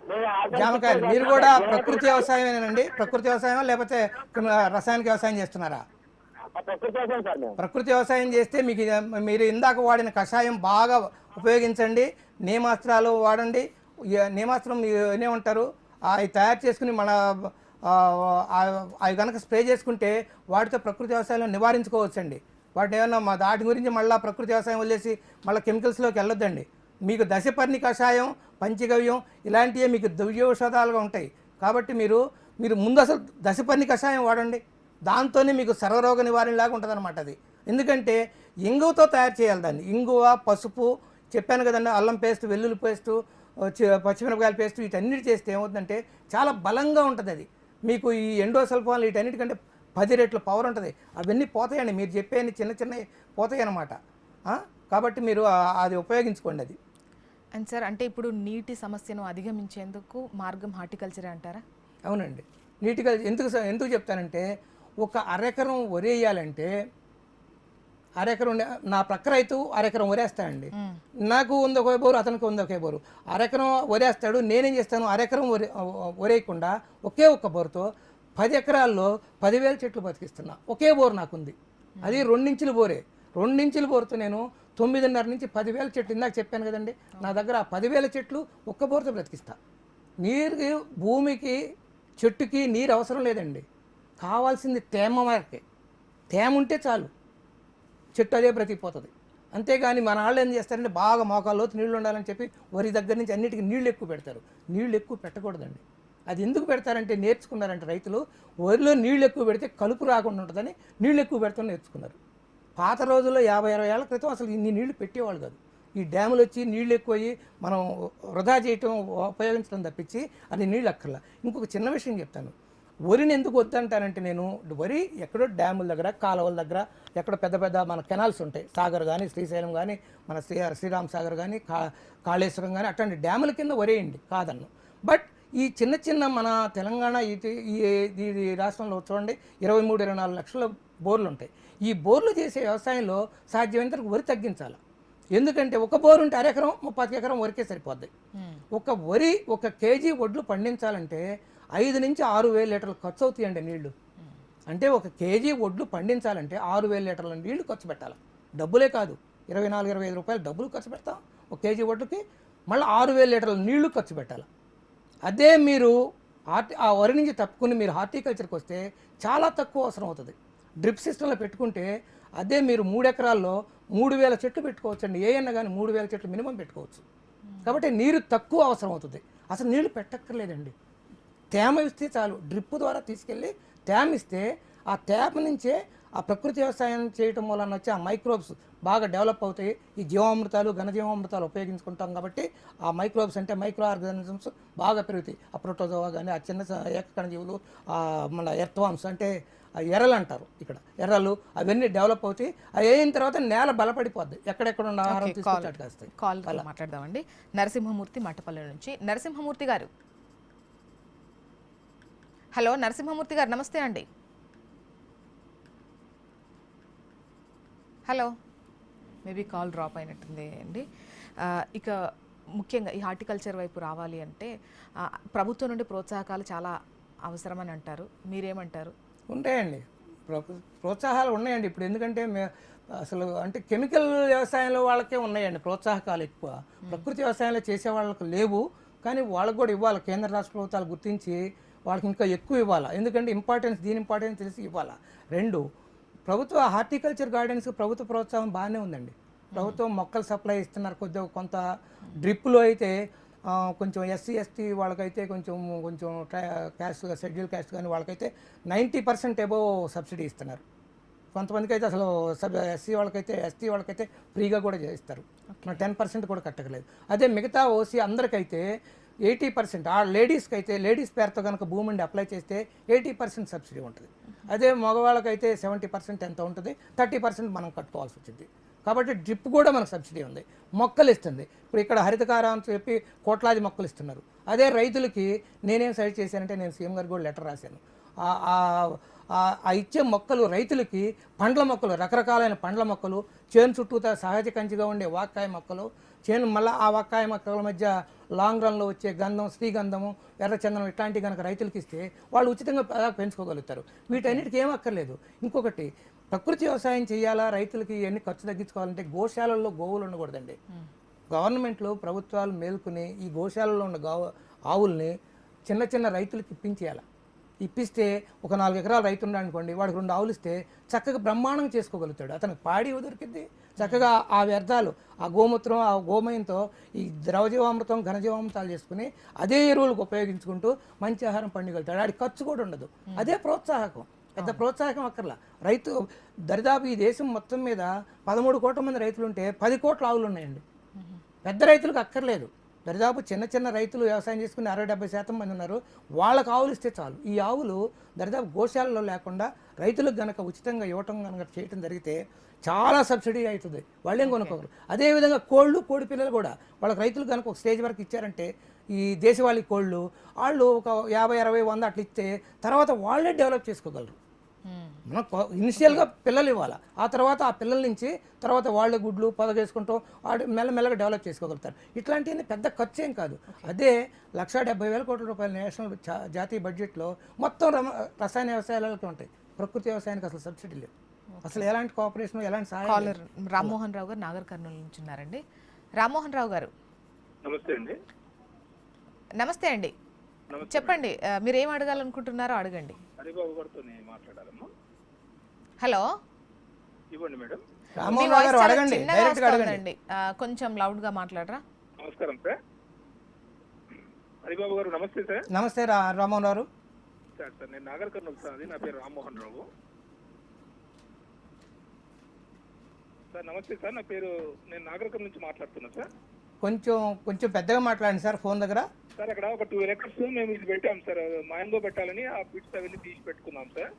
మేము ఆల్రెడీ జామకాయలు. మీరు కూడా ప్రకృతి వ్యవసాయమేనండి? ప్రకృతి వ్యవసాయం లేకపోతే రసాయనిక వ్యవసాయం చేస్తున్నారా? ప్రకృతి వ్యవసాయం చేస్తే మీకు మీరు ఇందాక వాడిన కషాయం బాగా ఉపయోగించండి నేమాస్త్రాలు వాడండి నేమాస్త్రం ఏనే ఉంటారు అవి తయారు చేసుకుని మన అవి కనుక స్ప్రే చేసుకుంటే వాటితో ప్రకృతి వ్యవసాయంలో నివారించుకోవచ్చండి. వాటిని ఏమన్నా మా దాటి గురించి మళ్ళీ ప్రకృతి వ్యవసాయం వదిలేసి మళ్ళీ కెమికల్స్లోకి వెళ్ళొద్దండి. మీకు దశపర్ణి కషాయం పంచగవ్యం ఇలాంటివే మీకు దివ్యౌషధాలుగా ఉంటాయి. కాబట్టి మీరు మీరు ముందు అసలు దశపర్ణి కషాయం వాడండి. దాంతోనే మీకు సర్వరోగ నివారణలాగా ఉంటుంది అనమాట అది. ఎందుకంటే ఇంగువతో తయారు చేయాలి దాన్ని. ఇంగువ పసుపు చెప్పాను కదండి అల్లం పేస్ట్ వెల్లుల్లి పేస్టు పచ్చిమిరపకాయల పేస్ట్ వీటన్నిటి చేస్తే ఏమవుతుందంటే చాలా బలంగా ఉంటుంది అది. మీకు ఈ ఎండోసల్ఫాన్ వీటన్నిటికంటే పది రెట్ల పవర్ ఉంటుంది. అవన్నీ పోతాయండి. మీరు చెప్పేవి చిన్న చిన్న పోతాయి అన్నమాట ఆ? కాబట్టి మీరు అది ఉపయోగించుకోండి అది. అండ్ సార్ అంటే ఇప్పుడు నీటి సమస్యను అధిగమించేందుకు మార్గం హార్టికల్చరే అంటారా? అవునండి. నీట్గా ఎందుకు ఎందుకు చెప్తానంటే ఒక అరెకరం వరేయాలంటే అరెకరం నా ప్రక్క రైతు అరెకరం వరేస్తాడండి నాకు ఉంది ఒకే బోరు అతనికి ఉంది ఒకే బోరు. అరెకరం వరేస్తాడు నేనేం చేస్తాను? అరెకరం వరే వరేయకుండా ఒకే ఒక్క బోరుతో పది ఎకరాల్లో పదివేల చెట్లు బతికిస్తున్నా. ఒకే బోరు నాకుంది. అది రెండించుల బోరే. రెండించుల బోరుతో నేను తొమ్మిదిన్నర నుంచి పదివేల చెట్లు ఇందాక చెప్పాను కదండి. నా దగ్గర ఆ పదివేల చెట్లు ఒక్క బోరుతో బ్రతికిస్తా. నీరుకి భూమికి చెట్టుకి నీరు అవసరం లేదండి. కావాల్సింది తేమ వరకే. తేమ ఉంటే చాలు. చెట్టు అదే బ్రతికిపోతుంది. అంతేగాని మన వాళ్ళు ఏం చేస్తారంటే బాగా మోకాల్లోతు నీళ్ళు ఉండాలని చెప్పి వరి దగ్గర నుంచి అన్నిటికీ నీళ్ళు ఎక్కువ పెడతారు. నీళ్ళు ఎక్కువ పెట్టకూడదండి. అది ఎందుకు పెడతారంటే నేర్చుకున్నారంటే రైతులు వరిలో నీళ్ళు ఎక్కువ పెడితే కలుపు రాకుండా ఉంటుందని నీళ్ళు ఎక్కువ పెడతాం నేర్చుకున్నారు. పాత రోజుల్లో యాభై అరవై ఏళ్ళ క్రితం అసలు ఇన్ని నీళ్ళు పెట్టేవాళ్ళు కాదు. ఈ డ్యాములు వచ్చి నీళ్ళు ఎక్కువయ్యి మనం వృధా చేయటం ఉపయోగించడం తప్పించి అది నీళ్ళు అక్కర్లా. ఇంకొక చిన్న విషయం చెప్తాను. వరిని ఎందుకు వద్దంటానంటే నేను వరి ఎక్కడో డ్యాముల దగ్గర కాలువల దగ్గర ఎక్కడో పెద్ద పెద్ద మన కెనాల్స్ ఉంటాయి. సాగర్ కానీ శ్రీశైలం కానీ మన శ్రీ శ్రీరామ్ సాగర్ కానీ కా కాళేశ్వరం కానీ అట్లాంటి డ్యాముల కింద వరేయండి కాదన్ను. బట్ ఈ చిన్న చిన్న మన తెలంగాణ ఈ ఈ రాష్ట్రంలో చూడండి ఇరవై మూడు ఇరవై నాలుగు లక్షల బోర్లు ఉంటాయి. ఈ బోర్లు చేసే వ్యవసాయంలో సాధ్యమైనంత వరి తగ్గించాలి. ఎందుకంటే ఒక బోరు ఉంటే అరెకరం ముప్పై ఎకరం వరకే సరిపోద్ది. ఒక వరి ఒక కేజీ వడ్లు పండించాలంటే ఐదు నుంచి ఆరు వేల లీటర్లు ఖర్చు అవుతాయండి నీళ్ళు. అంటే ఒక కేజీ వడ్లు పండించాలంటే ఆరు వేల లీటర్ల నీళ్ళు ఖర్చు పెట్టాలి. డబ్బులే కాదు. ఇరవై నాలుగు ఇరవై ఐదు రూపాయలు డబ్బులు ఖర్చు పెడతాం. ఒక కేజీ వడ్లుకి మళ్ళీ ఆరు వేల లీటర్ల నీళ్ళు ఖర్చు పెట్టాలి. అదే మీరు హార్టి ఆ వరి నుంచి తప్పుకుని మీరు హార్టికల్చర్కి వస్తే చాలా తక్కువ అవసరం అవుతుంది. డ్రిప్ సిస్టంలో పెట్టుకుంటే అదే మీరు మూడు ఎకరాల్లో మూడు వేల చెట్లు పెట్టుకోవచ్చండి. ఏ అన్న కానీ మూడు వేల చెట్లు మినిమం పెట్టుకోవచ్చు. కాబట్టి నీరు తక్కువ అవసరం అవుతుంది. అసలు నీళ్ళు పెట్టక్కర్లేదండి. తేమ ఇస్తే చాలు. డ్రిప్ ద్వారా తీసుకెళ్ళి తేమ ఇస్తే ఆ తేమ నుంచే ఆ ప్రకృతి వ్యవసాయం చేయటం వలన వచ్చే ఆ మైక్రోబ్స్ బాగా డెవలప్ అవుతాయి. ఈ జీవామృతాలు ఘనజీవామృతాలు ఉపయోగించుకుంటాం కాబట్టి ఆ మైక్రోబ్స్ అంటే మైక్రో ఆర్గానిజమ్స్ బాగా పెరుగుతాయి. ఆ ప్రోటోజోవా కానీ ఆ చిన్న ఏకకణజీవులు ఆ మన ఎర్త్వామ్స్ అంటే ఎర్రలు అంటారు ఇక్కడ. ఎర్రలు అవన్నీ డెవలప్ అవుతాయి. అవి అయిన తర్వాత నేల బలపడిపోద్ది. ఎక్కడెక్కడ ఉన్న ఆహారం తీసుకొచ్చి అటుకేస్తాయి కాల్ మాట్లాడదామండి. నరసింహమూర్తి మట్టపల్లి నుంచి. నరసింహమూర్తి గారు హలో నరసింహమూర్తి గారు నమస్తే అండి. హలో. మేబీ కాల్ డ్రాప్ అయినట్టుంది అండి. ఇక ముఖ్యంగా ఈ హార్టికల్చర్ వైపు రావాలి అంటే ప్రభుత్వం నుండి ప్రోత్సాహకాలు చాలా అవసరమని అంటారు. మీరేమంటారు? ఉంటాయండి. ప్ర- ప్రోత్సాహాలు ఉన్నాయండి. ఇప్పుడు ఎందుకంటే అసలు అంటే కెమికల్ వ్యవసాయంలో వాళ్ళకే ఉన్నాయండి ప్రోత్సాహకాలు ఎక్కువ. ప్రకృతి వ్యవసాయంలో చేసే వాళ్ళకి లేవు. కానీ వాళ్ళకు కూడా ఇవ్వాలి. కేంద్ర రాష్ట్ర ప్రభుత్వాలు గుర్తించి వాళ్ళకి ఇంకా ఎక్కువ ఇవ్వాలి? ఎందుకంటే ఇంపార్టెన్స్ దీని ఇంపార్టెన్స్ తెలిసి ఇవ్వాలి? రెండు ప్రభుత్వ హార్టికల్చర్ గార్డెన్స్ ప్రభుత్వ ప్రోత్సాహం బాగానే ఉందండి. ప్రభుత్వం మొక్కలు సప్లై ఇస్తున్నారు కొద్దిగా కొంత డ్రిప్లో అయితే కొంచెం ఎస్సీ ఎస్టీ వాళ్ళకైతే కొంచెం కొంచెం క్యాస్ట్ షెడ్యూల్ క్యాస్ట్ కానీ వాళ్ళకైతే నైంటీ పర్సెంట్ ఎబోవ్ సబ్సిడీ ఇస్తున్నారు. కొంతమందికి అయితే అసలు సబ్ ఎస్సీ వాళ్ళకైతే ఎస్టీ వాళ్ళకైతే ఫ్రీగా కూడా చేస్తారు టెన్ పర్సెంట్ కూడా కట్టగలేదు అదే మిగతా ఓసీ అందరికైతే ఎయిటీ పర్సెంట్. ఆ లేడీస్కి అయితే లేడీస్ పేరుతో కనుక భూమి ఉండి అప్లై చేస్తే ఎయిటీ పర్సెంట్ సబ్సిడీ ఉంటుంది. అదే మగవాళ్ళకైతే సెవెంటీ పర్సెంట్ ఎంత ఉంటుంది? థర్టీ పర్సెంట్ మనం కట్టుకోవాల్సి వచ్చింది. కాబట్టి డ్రిప్ కూడా మనకు సబ్సిడీ ఉంది. మొక్కలు ఇస్తుంది. ఇప్పుడు ఇక్కడ హరితకారం అని చెప్పి కోట్లాది మొక్కలు ఇస్తున్నారు. అదే రైతులకి నేనేం సైడ్ చేశానంటే నేను సీఎం గారికి కూడా లెటర్ రాశాను. ఆ- ఇచ్చే మొక్కలు రైతులకి పండ్ల మొక్కలు రకరకాలైన పండ్ల మొక్కలు చేను చుట్టూతా సహజ కంచిగా ఉండే వాక్కాయ మొక్కలు చేను మళ్ళీ ఆ వక్కాయ మొక్కల మధ్య లాంగ్ రన్లో వచ్చే గంధం శ్రీగంధము ఎర్రచందనం ఇట్లాంటివి కనుక రైతులకి ఇస్తే వాళ్ళు ఉచితంగా పెంచుకోగలుగుతారు. వీటన్నిటికీ ఏం అక్కర్లేదు. ఇంకొకటి ప్రకృతి వ్యవసాయం చేయాలా? రైతులకి ఇవన్నీ ఖర్చు తగ్గించుకోవాలంటే గోశాలల్లో గోవులు ఉండకూడదండి. గవర్నమెంట్లో ప్రభుత్వాలు మేల్కొని ఈ గోశాలలో ఉన్న గావు ఆవుల్ని చిన్న చిన్న రైతులకి ఇప్పించేయాలి. ఇప్పిస్తే ఒక నాలుగు ఎకరాలు రైతు ఉన్నాడు అనుకోండి వాడికి రెండు ఆవులు ఇస్తే చక్కగా బ్రహ్మాండం చేసుకోగలుగుతాడు. అతనికి పాడి దొరికింది చక్కగా ఆ వ్యర్థాలు ఆ గోమూత్రం ఆ గోమయంతో ఈ ద్రవజీవామృతం ఘనజీవామృతాలు చేసుకుని అదే ఎరువులకు ఉపయోగించుకుంటూ మంచి ఆహారం పండిగలుగుతాడు ఆడి ఖర్చు కూడా ఉండదు. అదే ప్రోత్సాహకం. పెద్ద ప్రోత్సాహకం అక్కర్లా. రైతు దరిదాపు ఈ దేశం మొత్తం మీద పదమూడు కోట్ల మంది రైతులు ఉంటే పది కోట్ల ఆవులు ఉన్నాయండి. పెద్ద రైతులకు అక్కర్లేదు. దరిదాపు చిన్న చిన్న రైతులు వ్యవసాయం చేసుకుని అరవై డెబ్బై శాతం మంది ఉన్నారు. వాళ్ళకి ఆవులు ఇస్తే చాలు. ఈ ఆవులు దరిదాపు గోశాలలో లేకుండా రైతులకు గనక ఉచితంగా ఇవ్వటం కనుక చేయటం జరిగితే చాలా సబ్సిడీ అవుతుంది. వాళ్ళేం కొనుక్కోగలరు అదేవిధంగా కోళ్ళు కోడి పిల్లలు కూడా వాళ్ళకి రైతులు కనుక ఒక స్టేజ్ వరకు ఇచ్చారంటే ఈ దేశవాళీ కోళ్ళు వాళ్ళు ఒక యాభై అరవై వంద అట్లా ఇస్తే తర్వాత వాళ్ళే డెవలప్ చేసుకోగలరు. మనం ఇనిషియల్గా పిల్లలు ఇవ్వాలి. ఆ తర్వాత ఆ పిల్లల నుంచి తర్వాత వాళ్ళ గుడ్లు పొదగేసుకుంటూ వాడు మెల్లమెల్లగా డెవలప్ చేసుకోగలుగుతారు. ఇట్లాంటివన్నీ పెద్ద ఖర్చు ఏం కాదు అదే లక్ష డెబ్బై వేల కోట్ల రూపాయల నేషనల్ జాతీయ బడ్జెట్లో మొత్తం రమ- రసాయన వ్యవసాయాలకి ఉంటాయి. ప్రకృతి వ్యవసాయానికి అసలు సబ్సిడీ లేదు. అసలు ఎలాంటి కోఆపరేషన్ ఎలాంటి. కాలర్ రామ్మోహన్ రావు గారు నాగర్ కర్నూలు నుంచి ఉన్నారండి. రామ్మోహన్ రావు గారు. నమస్తే అండి. నమస్తే అండి. చెప్పండి మీరు ఏం అడగాలనుకుంటున్నారో అడగండి. హరిబాబు గారితో మాట్లాడాలమ్మా. హలో. ఇవ్వండి మేడం. గారు అడగండి కొంచెం లౌడ్గా మాట్లాడరా? నమస్కారం సార్. హరిబాబు గారు నమస్తే సార్. నమస్తే రామ్మోహన్ రావు సార్ సార్ నేను నాగర్ కర్నూలు సార్ అది నా పేరు రామ్మోహన్ రావు. సార్ నమస్తే సార్ నా పేరు నేను నాగర్ కర్నూలు నుంచి మాట్లాడుతున్నా సార్. కొంచెం కొంచెం పెద్దగా మాట్లాడండి సార్ ఫోన్ దగ్గర. సార్ అక్కడ ఒక టూ ఎకర్స్ మేము ఇది పెట్టాం సార్ మాయంలో పెట్టాలని ఆ బిట్స్ అవన్నీ తీసి పెట్టుకున్నాం సార్.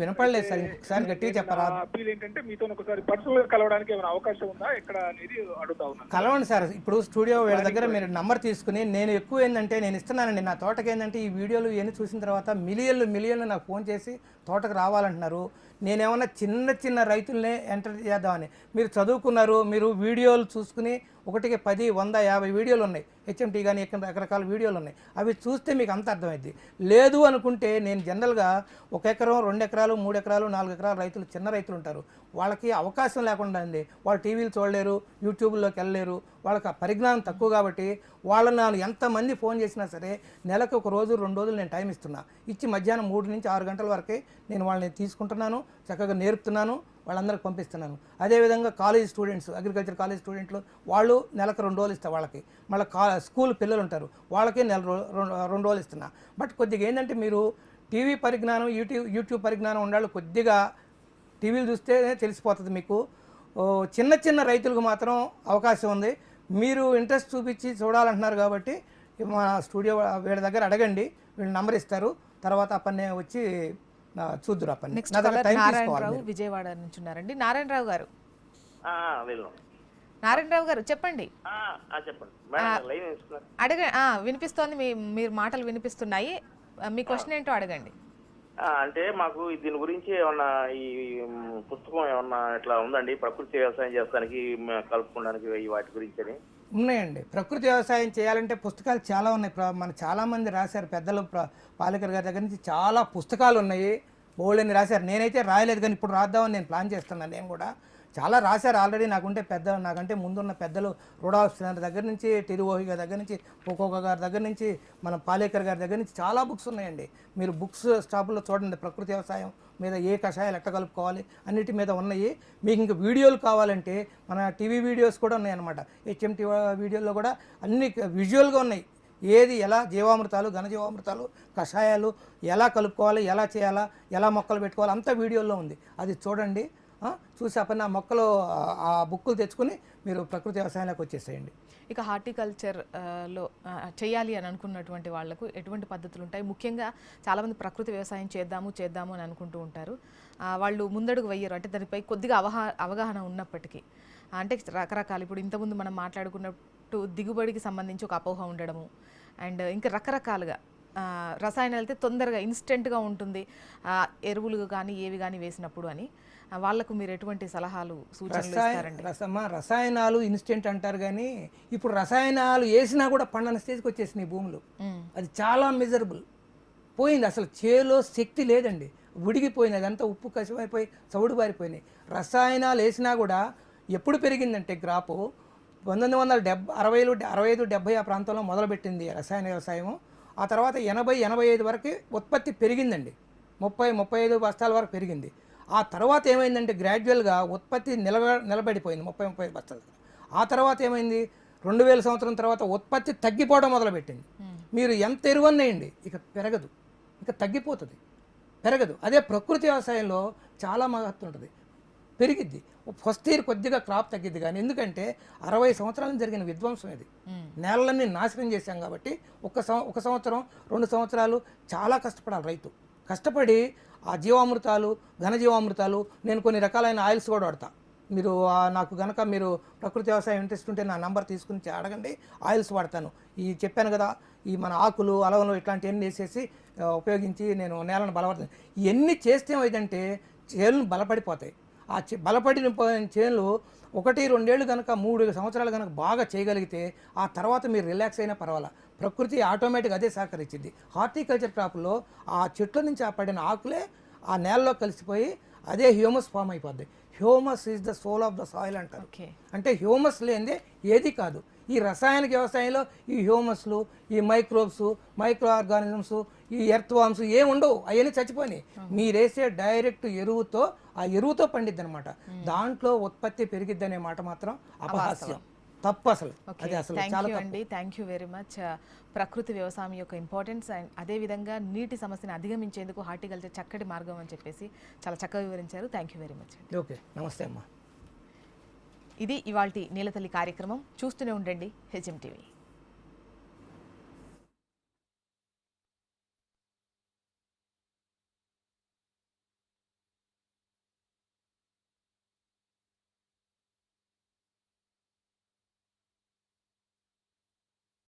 వినపడలేదు సార్ ఇంకొకసారి గట్టిగా చెప్పరా? అప్పీల్ ఏంటంటే మీతో ఒకసారి పర్సనల్ కలవడానికి ఏమైనా అవకాశం ఉందా? ఎక్కడ అనేది అడుగుతా ఉన్నాను కలవండి సార్ ఇప్పుడు స్టూడియో వీళ్ళ దగ్గర మీరు నంబర్ తీసుకుని నేను ఎక్కువ ఏంటంటే నేను ఇస్తున్నానండి నా తోటకి ఏంటంటే ఈ వీడియోలు ఇవన్నీ చూసిన తర్వాత మిలియన్లు మిలియన్లు నాకు ఫోన్ చేసి తోటకు రావాలంటున్నారు. నేనేమన్నా చిన్న చిన్న రైతులనే ఎంటర్ చేద్దామని. మీరు చదువుకున్నారు మీరు వీడియోలు చూసుకుని ఒకటికి పది వంద యాభై వీడియోలు ఉన్నాయి. హెచ్ఎంటీ కానీ ఇక్కడ రకరకాల వీడియోలు ఉన్నాయి. అవి చూస్తే మీకు అంత అర్థమైంది లేదు అనుకుంటే నేను జనరల్గా ఒక ఎకరం రెండు ఎకరాలు మూడు ఎకరాలు నాలుగు ఎకరాలు రైతులు చిన్న రైతులు ఉంటారు. వాళ్ళకి అవకాశం లేకుండా అండి వాళ్ళు టీవీలు చూడలేరు యూట్యూబ్లోకి వెళ్ళలేరు వాళ్ళకి ఆ పరిజ్ఞానం తక్కువ కాబట్టి వాళ్ళని నేను ఎంతమంది ఫోన్ చేసినా సరే నెలకు ఒక రోజు రెండు రోజులు నేను టైం ఇస్తున్నా. ఇచ్చి మధ్యాహ్నం మూడు నుంచి ఆరు గంటల వరకే నేను వాళ్ళని తీసుకుంటున్నాను చక్కగా నేర్పుతున్నాను వాళ్ళందరికి పంపిస్తున్నాను. అదేవిధంగా కాలేజ్ స్టూడెంట్స్ అగ్రికల్చర్ కాలేజ్ స్టూడెంట్లు వాళ్ళు నెలకు రెండు రోజులు ఇస్తా వాళ్ళకి. మళ్ళీ కా స్కూల్ పిల్లలు ఉంటారు వాళ్ళకి నెల రెండు రెండు రోజులు ఇస్తున్నా. బట్ కొద్దిగా ఏంటంటే మీరు టీవీ పరిజ్ఞానం యూట్యూబ్ యూట్యూబ్ పరిజ్ఞానం ఉండాలి కొద్దిగా టీవీలు చూస్తే తెలిసిపోతుంది మీకు. చిన్న చిన్న రైతులకు మాత్రం అవకాశం ఉంది. మీరు ఇంట్రెస్ట్ చూపించి చూడాలంటున్నారు కాబట్టి మా స్టూడియో వీళ్ళ దగ్గర అడగండి. వీళ్ళు నంబర్ ఇస్తారు. తర్వాత ఆ పని వచ్చి చూద్దురు ఆ పని నారాయణరావు. విజయవాడ నుంచి ఉన్నారండి. నారాయణరావు గారు. వెళ్ళు. నారాయణరావు గారు చెప్పండి. చెప్పండి. మేడం లైన్ ఇస్తున్నారు అడగ ఆ, వినిపిస్తోంది. మీ మీరు మాటలు వినిపిస్తున్నాయి. మీ క్వశ్చన్ ఏంటో అడగండి. అంటే మాకు దీని గురించి ఏమన్నా ఈ పుస్తకం ఏమన్నా ఇట్లా ఉందండి? ప్రకృతి వ్యవసాయం చేస్తానికి కలుపుకోవడానికి వాటి గురించి అని. ఉన్నాయండి. ప్రకృతి వ్యవసాయం చేయాలంటే పుస్తకాలు చాలా ఉన్నాయి. ప్ర- మన చాలామంది రాశారు. పెద్దలు పాలకర్ గారి దగ్గర నుంచి చాలా పుస్తకాలు ఉన్నాయి. బోల్డని రాశారు. నేనైతే రాయలేదు కానీ ఇప్పుడు రాద్దామని నేను ప్లాన్ చేస్తున్నాను. నేను కూడా చాలా రాశారు ఆల్రెడీ నాకుంటే పెద్ద నాకంటే ముందున్న పెద్దలు రూడాల్ఫ్ గారి దగ్గర నుంచి టిరువోహి గారి దగ్గర నుంచి పోకోక గారి దగ్గర నుంచి మన పాలేకర్ గారి దగ్గర నుంచి చాలా బుక్స్ ఉన్నాయండి. మీరు బుక్స్ స్టాపుల్లో చూడండి ప్రకృతి వ్యవసాయం మీద ఏ కషాయాలు ఎట్ట కలుపుకోవాలి అన్నిటి మీద ఉన్నాయి. మీకు ఇంకా వీడియోలు కావాలంటే మన టీవీ వీడియోస్ కూడా ఉన్నాయన్నమాట. హెచ్ఎంటీ వీడియోలో కూడా అన్ని విజువల్గా ఉన్నాయి. ఏది ఎలా జీవామృతాలు ఘనజీవామృతాలు కషాయాలు ఎలా కలుపుకోవాలి ఎలా చేయాలా ఎలా మొక్కలు పెట్టుకోవాలి అంతా వీడియోలో ఉంది. అది చూడండి. చూసి అప్పుడు ఆ మొక్కలు ఆ- బుక్కులు తెచ్చుకుని మీరు ప్రకృతి వ్యవసాయంలోకి వచ్చేసేయండి. ఇక హార్టికల్చర్లో చేయాలి అని అనుకున్నటువంటి వాళ్ళకు ఎటువంటి పద్ధతులు ఉంటాయి? ముఖ్యంగా చాలామంది ప్రకృతి వ్యవసాయం చేద్దాము చేద్దాము అని అనుకుంటూ ఉంటారు. వాళ్ళు ముందడుగు వెయ్యరు అంటే దానిపై కొద్దిగా అవహా అవగాహన ఉన్నప్పటికీ. అంటే రకరకాలు ఇప్పుడు ఇంతకుముందు మనం మాట్లాడుకున్నట్టు దిగుబడికి సంబంధించి ఒక అపోహ ఉండడము. అండ్ ఇంకా రకరకాలుగా రసాయనాలు అయితే తొందరగా ఇన్స్టెంట్గా ఉంటుంది. ఎరువులు కానీ ఏవి కానీ వేసినప్పుడు అని. ఆ, వాళ్ళకు మీరు ఎటువంటి సలహాలు సూచనలు రసమా రసాయనాలు ఇన్స్టెంట్ అంటారు కానీ ఇప్పుడు రసాయనాలు వేసినా కూడా పండని స్టేజ్కి వచ్చేసినాయి భూములు. అది చాలా మిజరబుల్ పోయింది అసలు చేలో శక్తి లేదండి. ఉడిగిపోయింది అదంతా ఉప్పు కసిమైపోయి చౌడు బారిపోయినాయి రసాయనాలు వేసినా కూడా ఎప్పుడు పెరిగిందంటే గ్రాపు? పంతొమ్మిది వందల డెబ్బై అరవైలు అరవై ఐదు డెబ్బై ఆ ప్రాంతంలో మొదలుపెట్టింది రసాయన వ్యవసాయం ఆ తర్వాత ఎనభై ఎనభై ఐదు వరకు ఉత్పత్తి పెరిగిందండి. ముప్పై ముప్పై ఐదు బస్తాల వరకు పెరిగింది. ఆ తర్వాత ఏమైందంటే గ్రాడ్యువల్గా ఉత్పత్తి నిలబ నిలబడిపోయింది ముప్పై ముప్పై బస్తాల. ఆ తర్వాత ఏమైంది? రెండు వేల సంవత్సరం తర్వాత ఉత్పత్తి తగ్గిపోవడం మొదలుపెట్టింది. మీరు ఎంత ఎరువన్నేయండి ఇక పెరగదు. ఇక తగ్గిపోతుంది. పెరగదు. అదే ప్రకృతి వ్యవసాయంలో చాలా మహత్వం ఉంటుంది. పెరిగిద్ది. ఫస్ట్ ఇయర్ కొద్దిగా క్రాప్ తగ్గిద్ది కానీ ఎందుకంటే అరవై సంవత్సరాల జరిగిన విధ్వంసం ఇది. నేలలన్నీ నాశనం చేశాం కాబట్టి ఒక ఒక సంవత్సరం రెండు సంవత్సరాలు చాలా కష్టపడాలి రైతు. కష్టపడి ఆ జీవామృతాలు ఘనజీవామృతాలు నేను కొన్ని రకాలైన ఆయిల్స్ కూడా వాడతా. మీరు నాకు గనక మీరు ప్రకృతి వ్యవసాయం ఇంట్రెస్ట్ ఉంటే నా నంబర్ తీసుకుని అడగండి ఆయిల్స్ వాడతాను. ఈ చెప్పాను కదా ఈ మన ఆకులు అలవలు ఇట్లాంటివన్నీ వేసేసి ఉపయోగించి నేను నేలను బలపడతాను ఇవన్నీ చేస్తే ఏదంటే చేనులు బలపడిపోతాయి. ఆ చే- బలపడిన పోయిన చేనులు ఒకటి రెండేళ్ళు కనుక మూడు సంవత్సరాలు కనుక బాగా చేయగలిగితే ఆ తర్వాత మీరు రిలాక్స్ అయినా పర్వాలేదు ప్రకృతి ఆటోమేటిక్ అదే సహకరించింది. హార్టికల్చర్ క్రాప్లో ఆ చెట్ల నుంచి ఆ పడిన ఆకులే ఆ నేలలో కలిసిపోయి అదే హ్యూమస్ ఫామ్ అయిపోద్ది. Humus is the soul of the soil అంటారు. అంటే హ్యూమస్ లేనిదే ఏది కాదు. ఈ రసాయనిక వ్యవసాయంలో ఈ హ్యూమస్లు ఈ మైక్రోబ్స్ మైక్రో ఆర్గానిజమ్స్ ఈ ఎర్త్ వామ్స్ ఏం ఉండవు. అవన్నీ చచ్చిపోయినాయి. మీరేసే డైరెక్ట్ ఎరువుతో ఆ ఎరువుతో పండిద్ది అనమాట దాంట్లో ఉత్పత్తి పెరిగిద్ది అనే మాట మాత్రం అపహాస్యం. తప్పు అసలు. ఓకే. అది అసలు థ్యాంక్ యూ అండి. Thank you very much. ప్రకృతి వ్యవసాయం యొక్క ఇంపార్టెన్స్ అండ్ అదేవిధంగా నీటి సమస్యను అధిగమించేందుకు హార్టికల్చర్ చక్కటి మార్గం అని చెప్పేసి చాలా చక్కగా వివరించారు. Thank you very much okay. నమస్తే అమ్మా. ఇది ఇవాల్టి నీలతల్లి కార్యక్రమం. చూస్తూనే ఉండండి. HM TV